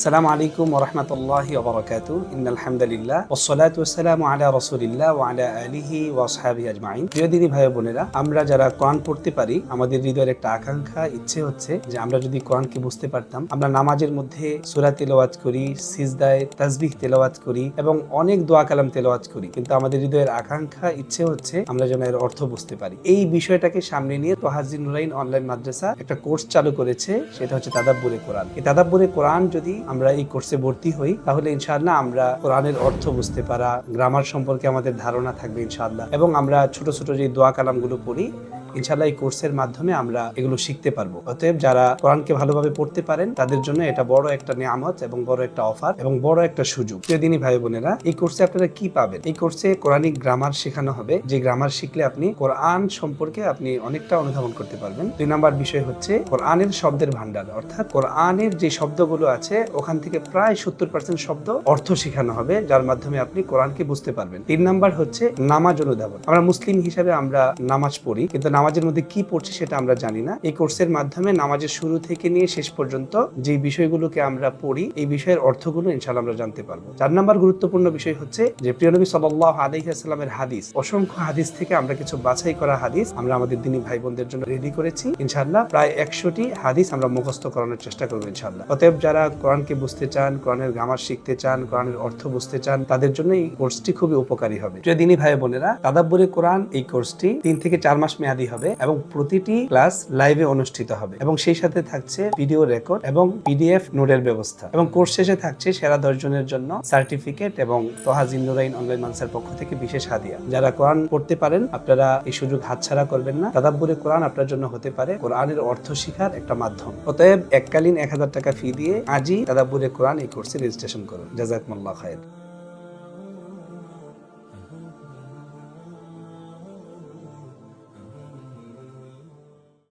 সালাম আলাইকুম ওরহমতুল্লাহ ওবরাকাত ইন আলহামদুলিল্লাহ ওসলাত ওসালাম আলা রসুলিল্লাহ ও আলা আলিহি ওয়াসহাবি আজমাইন। প্রিয় দিনী ভাই বোনেরা, আমরা যারা কোরআন পড়তে পারি, আমাদের হৃদয়ের একটা আকাঙ্ক্ষা, ইচ্ছে হচ্ছে যে আমরা যদি কোরআনকে বুঝতে পারতাম, আমরা নামাজের মধ্যে সুরা তেলাওয়াত করি, সিজদায় তাজবিহ তেলাওয়াত করি এবং অনেক দোয়া কালাম তেলাওয়াত করি। কিন্তু আমাদের হৃদয়ের আকাঙ্ক্ষা, ইচ্ছে হচ্ছে আমরা যেন এর অর্থ বুঝতে পারি। এই বিষয়টাকে সামনে নিয়ে তোহাজিন নুরাইন অনলাইন মাদ্রাসা একটা কোর্স চালু করেছে, সেটা হচ্ছে তাদাব্বুরে কোরআন। এই তাদাব্বুরে কোরআন যদি আমরা এই কোর্সে ভর্তি হই, তাহলে ইনশাআল্লাহ আমরা কোরআনের অর্থ বুঝতে পারা গ্রামার সম্পর্কে আমাদের ধারণা থাকবে ইনশাআল্লাহ। এবং আমরা ছোট ছোট যে দোয়া কালামগুলো পড়ি ইনশাআল্লাহ এই কোর্সের মাধ্যমে আমরা এগুলো শিখতে পারব। অতএব যারা কোরআনকে ভালোভাবে পড়তে পারেন, তাদের জন্য এটা বড় একটা নিয়ামত এবং বড় একটা অফার এবং বড় একটা সুযোগ। প্রিয়দিনী ভাই বোনেরা, এই কোর্সে আপনারা কি পাবেন? এই কোর্সে কোরআনিক গ্রামার শেখানো হবে। যে গ্রামার শিখলে আপনি কোরআন সম্পর্কে আপনি অনেকটা অনুধাবন করতে পারবেন। দুই নাম্বার বিষয় হচ্ছে কোরআনের শব্দের ভান্ডার অর্থাৎ কোরআনের যে শব্দগুলো আছে, ওখান থেকে প্রায় সত্তর পার্সেন্ট শব্দ অর্থ শেখানো হবে, যার মাধ্যমে আপনি কোরআনকে বুঝতে পারবেন। তিন নাম্বার হচ্ছে নামাজ অনুধাবন। আমরা মুসলিম হিসাবে আমরা নামাজ পড়ি, কিন্তু নামাজের মধ্যে কি পড়ছে সেটা আমরা জানি না। এই কোর্সের মাধ্যমে নামাজের শুরু থেকে নিয়ে শেষ পর্যন্ত যে বিষয়গুলোকে আমরা পড়ি, এই বিষয়ের অর্থগুলো ইনশাল্লাহ আমরা জানতে পারব। চার নাম্বার গুরুত্বপূর্ণ বিষয় হচ্ছে যে, প্রিয় নবী সাল্লাহ আলহিহাস্লামের হাদিস, অসংখ্য হাদিস থেকে আমরা কিছু বাছাই করা হাদিস আমরা আমাদের দিনী ভাই বোনদের জন্য রেডি করেছি। ইনশাল্লাহ প্রায় একশোটি হাদিস আমরা মুখস্থ করানোর চেষ্টা করব ইনশাল্লাহ অতএব যারা কোরআনকে বুঝতে চান, কোরআনের গ্রামার শিখতে চান, কোরআনের অর্থ বুঝতে চান, তাদের জন্য এই কোর্সটি খুবই উপকারী হবে। প্রিয় দিনী ভাই বোনেরা তাদাব্বুরে কোরআন এই কোর্সটি তিন থেকে চার মাস মেয়াদী হবে এবং প্রতিটি ক্লাস লাইভে অনুষ্ঠিত হবে এবং সেই সাথে থাকছে ভিডিও রেকর্ড এবং পিডিএফ নোটের ব্যবস্থা এবং কোর্স শেষে থাকছে সেরা দশ জনের জন্য সার্টিফিকেট এবং তোহাজিন নুরাইন অনলাইন মানসার পক্ষ থেকে বিশেষ হাদিয়া। যারা কোরআন পড়তে পারেন, আপনারা এই সুযোগ হাতছাড়া করবেন না। তাদাব্বুরে কোরআন আপনার জন্য হতে পারে কোরআনের অর্থ শিখার একটা মাধ্যম। অতএব এককালীন এক হাজার টাকা ফি দিয়ে আজই তাদাব্বুরে কোরআন এই কোর্সে রেজিস্ট্রেশন করুন। জাজাকমুল্লাহ খায়ের।